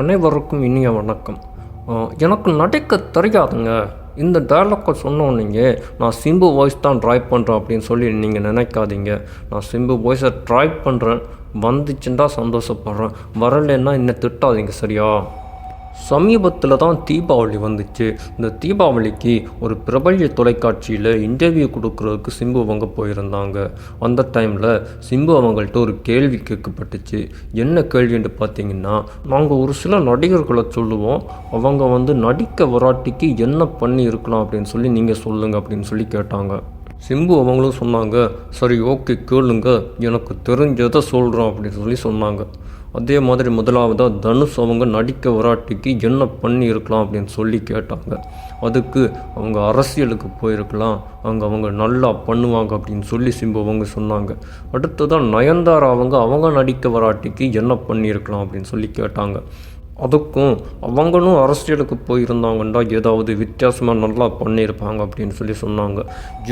அனைவருக்கும் இனிய வணக்கம். எனக்கு நடிக்க தெரியாதுங்க. இந்த டைலாக்கை சொன்னோன்னீங்க நான் சிம்பு வாய்ஸ் தான் ட்ரை பண்ணுறேன் அப்படின்னு சொல்லி நீங்கள் நினைக்காதீங்க. நான் சிம்பு வாய்ஸை ட்ரை பண்ணுறேன் வந்துச்சுன்னா சந்தோஷப்படுறேன். வரலைன்னா இன்னும் திட்டாதீங்க சரியா? சமீபத்தில் தான் தீபாவளி வந்துச்சு. இந்த தீபாவளிக்கு ஒரு பிரபல்ய தொலைக்காட்சியில் இன்டர்வியூ கொடுக்குறதுக்கு சிம்பு அவங்க போயிருந்தாங்க. அந்த டைமில் சிம்பு அவங்கள்ட்ட ஒரு கேள்வி கேட்கப்பட்டுச்சு. என்ன கேள்வின்னு பார்த்தீங்கன்னா நாங்கள் ஒரு சில நடிகர்களை சொல்லுவோம். அவங்க வந்து நடிக்க வராட்டிக்கு என்ன பண்ணி இருக்கலாம் அப்படின்னு சொல்லி நீங்கள் சொல்லுங்கள் அப்படின்னு சொல்லி கேட்டாங்க. சிம்பு அவங்களும் சொன்னாங்க சரி ஓகே கேளுங்க. எனக்கு தெரிஞ்சதை சொல்கிறோம் அப்படின்னு சொல்லி சொன்னாங்க. அதே மாதிரி முதலாவதாக தனுஷ் அவங்க நடிக்க வராட்டிக்கு என்ன பண்ணியிருக்கலாம் அப்படின்னு சொல்லி கேட்டாங்க. அதுக்கு அவங்க அரசியலுக்கு போயிருக்கலாம் அங்கே அவங்க நல்லா பண்ணுவாங்க அப்படின்னு சொல்லி சிம்பு அவங்க சொன்னாங்க. அடுத்ததான் நயன்தாரா அவங்க அவங்க நடிக்க வராட்டிக்கு என்ன பண்ணியிருக்கலாம் அப்படின்னு சொல்லி கேட்டாங்க. அதுக்கும் அவங்களும் அரசியலுக்கு போயிருந்தாங்கன்னா ஏதாவது வித்தியாசமாக நல்லா பண்ணியிருப்பாங்க அப்படின்னு சொல்லி சொன்னாங்க.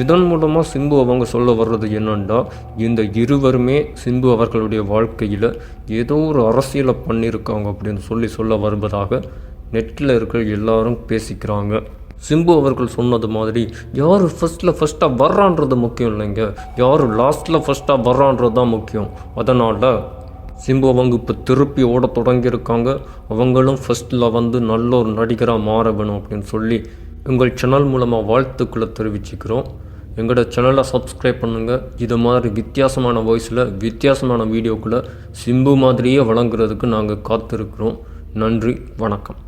இதன் மூலமாக சிம்பு அவங்க சொல்ல வர்றது என்னென்னா இந்த இருவருமே சிம்பு அவர்களுடைய வாழ்க்கையில் ஏதோ ஒரு அரசியலை பண்ணியிருக்காங்க அப்படின்னு சொல்லி சொல்ல வருவதாக நெட்டில் இருக்கிற எல்லாரும் பேசிக்கிறாங்க. சிம்பு அவர்கள் சொன்னது மாதிரி யார் ஃபஸ்ட்டில் ஃபஸ்ட்டாக வர்றான்றது முக்கியம் இல்லைங்க. யார் லாஸ்ட்டில் ஃபஸ்ட்டாக வர்றான்றது தான் முக்கியம். அதனால் சிம்பு அவங்க இப்போ திருப்பி ஓட தொடங்கியிருக்காங்க. அவங்களும் ஃபஸ்ட்டில் வந்து நல்ல ஒரு நடிகராக மாற வேணும் அப்படின்னு சொல்லி எங்கள் சேனல் மூலமாக வாழ்த்துக்களை தெரிவிச்சுக்கிறோம். எங்களோட சேனலை சப்ஸ்கிரைப் பண்ணுங்கள் இது மாதிரி வித்தியாசமான வாய்ஸில் வித்தியாசமான வீடியோக்களை சிம்பு மாதிரியே வழங்குறதுக்கு நாங்கள் காத்திருக்கிறோம். நன்றி வணக்கம்.